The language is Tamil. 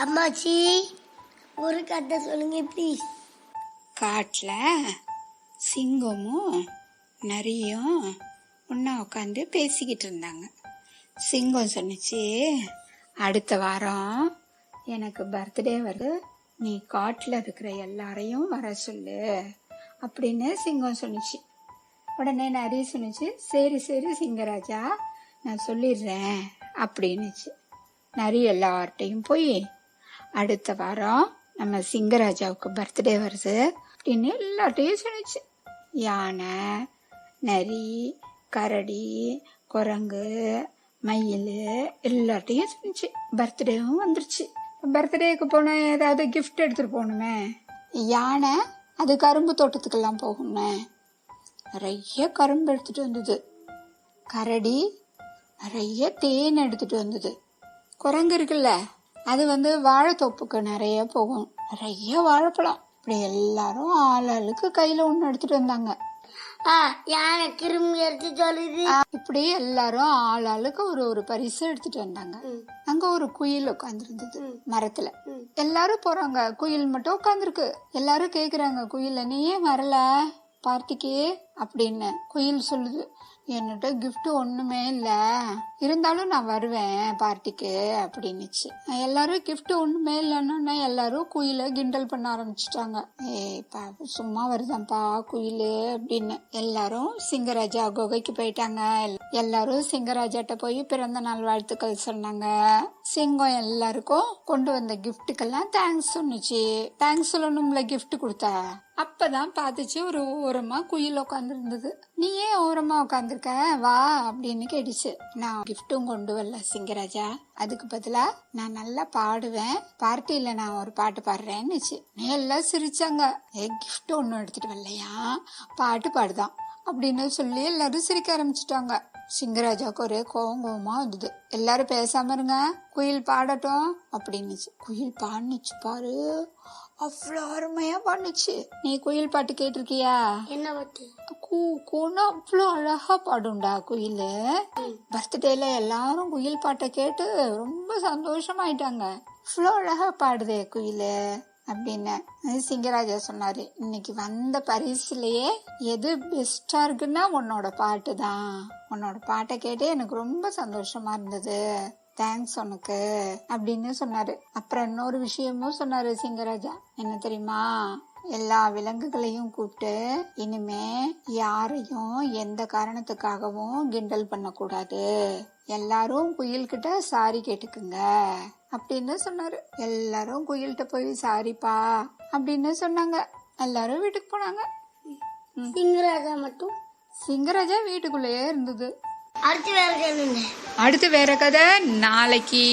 அம்மாச்சி ஒரு கதை சொல்லுங்க ப்ளீஸ் காட்டில் சிங்கமும் நரியும் ஒன்றா உட்காந்து பேசிக்கிட்டு இருந்தாங்க. சிங்கம் சொன்னிச்சு அடுத்த வாரம் எனக்கு பர்த்டே வருது. நீ காட்டில் இருக்கிற எல்லாரையும் வர சொல்லு அப்படின்னு சிங்கம் சொன்னிச்சு. உடனே நரி சொன்னுச்சு சரி சரி சிங்கராஜா நான் சொல்லிடுறேன் அப்படின்னுச்சு. நரி எல்லார்ட்டையும் போய் அடுத்த வாரம் நம்ம சிங்கராஜாவுக்கு பர்த்டே வருது. அப்படின்னு எல்லாத்தையும் சொன்னிச்சு யானை நரி கரடி குரங்கு மயில் எல்லாத்தையும் சொன்னிச்சு பர்த்டேவும் வந்துருச்சு. பர்த்டேக்கு போன ஏதாவது கிஃப்ட் எடுத்துட்டு போகணுமே? யானை அது கரும்பு தோட்டத்துக்கெல்லாம் போகணுமே நிறைய கரும்பு எடுத்துட்டு வந்தது. கரடி நிறைய தேன் எடுத்துட்டு வந்தது. குரங்கு இருக்குல்ல? அது வந்து வாழைத்தோப்புக்கு நிறைய போகும். நிறைய வாழைப்பழம். இப்படி எல்லாரும் ஆளாளுக்கு கையில ஒண்ணு எடுத்துட்டு வந்தாங்க. இப்படி எல்லாரும் ஆளாளுக்கு ஒரு ஒரு பரிசு எடுத்துட்டு வந்தாங்க. அங்க ஒரு குயில் உட்காந்துருந்தது மரத்துல. எல்லாரும் போறாங்க. குயில் மட்டும் உட்காந்துருக்கு எல்லாரும் கேக்குறாங்க குயில நீ ஏன் வரல? பார்ட்டிக்கு அப்படின்னு குயில் சொல்லுது. என்னட்ட கிஃப்ட் ஒண்ணுமே இல்லை. இருந்தாலும் நான் வருவேன் பார்ட்டிக்கு அப்படின்னுச்சு. எல்லாரும் கிஃப்ட் ஒண்ணுமே இல்லைன்னா எல்லாரும் குயில கிண்டல் பண்ண ஆரம்பிச்சிட்டாங்க. ஏய் பா சும்மா வருதான்ப்பா குயிலு அப்படின்னு. எல்லாரும் சிங்கராஜா குகைக்கு போயிட்டாங்க. எல்லாரும் சிங்கராஜாட்ட போய் பிறந்த நாள் வாழ்த்துக்கள் சொன்னாங்க. சிங்கம் எல்லாருக்கும் கொண்டு வந்த கிஃப்ட்டுக்கெல்லாம் தேங்க்ஸ் சொன்னிச்சு. தேங்க்ஸ் சொல்லணும்ல கிஃப்ட் கொடுத்தா? அப்பதான் பார்த்துச்சு ஒரு ஓரமா குயில் உட்காந்துருந்தது நீ ஏன் ஓரமாக உட்காந்துருக்க வா அப்படின்னு கேட்டுச்சு. நான் கிஃப்ட்டும் கொண்டு வரல சிங்கராஜா. அதுக்கு பதிலாக நான் நல்லா பாடுவேன். பார்ட்டியில் நான் ஒரு பாட்டு பாடுறேன்னுச்சு எல்லாம் சிரிச்சாங்க. ஏ கிஃப்ட் ஒன்றும் எடுத்துகிட்டு வரலையா? பாட்டு பாடுதான். அப்படின்னு சொல்லி எல்லாரும் சிரிக்க ஆரம்பிச்சிட்டாங்க. சிங்கராஜாவுக்கு ஒரே கோவம் கோவமா வந்தது. எல்லாரும் பேசாம இருங்க குயில் பாடட்டும் அப்படின்னுச்சு. குயில் பாடுனுச்சு பாரு. அவ்வளோ அருமையா பாடுனுச்சு. நீ குயில் பாட்டு கேட்டிருக்கியா? என்ன பத்து கூ கூன்னு அவ்வளோ அழகா பாடும்டா குயில். பர்த்டேல எல்லாரும் குயில் பாட்டை கேட்டு ரொம்ப சந்தோஷமாயிட்டாங்க. அவ்வளோ அழகா பாடுதே குயில். அப்படின்னு சிங்கராஜா சொன்னார். இன்னைக்கு வந்த பரிசுலேயே எது பெஸ்ட்டாக இருக்குன்னா உன்னோட பாட்டு தான். உன்னோட பாட்டை கேட்டு எனக்கு ரொம்ப சந்தோஷமா இருந்தது. தேங்க்ஸ் உனக்கு அப்படின்னு சொன்னாரு. அப்புறம் இன்னொரு விஷயமும் சொன்னாரு சிங்கராஜா. என்ன தெரியுமா? எல்லா விலங்குகளையும் கூப்பிட்டு இனிமே யாரையும் எந்த காரணத்துக்காகவும் கிண்டல் பண்ணக்கூடாது. எல்லாரும் புயல்கிட்ட சாரி கேட்டுக்குங்க. அப்படின்னு சொன்னாரு. எல்லாரும் குயில்கிட்ட போய் சாரிப்பா அப்படின்னு சொன்னாங்க. எல்லாரும் வீட்டுக்கு போனாங்க. சிங்கராஜா மட்டும்? சிங்கராஜா வீட்டுக்குள்ளேயே இருந்தது. அடுத்து வேற கேளுங்க அடுத்து வேற கதை நாளைக்கு.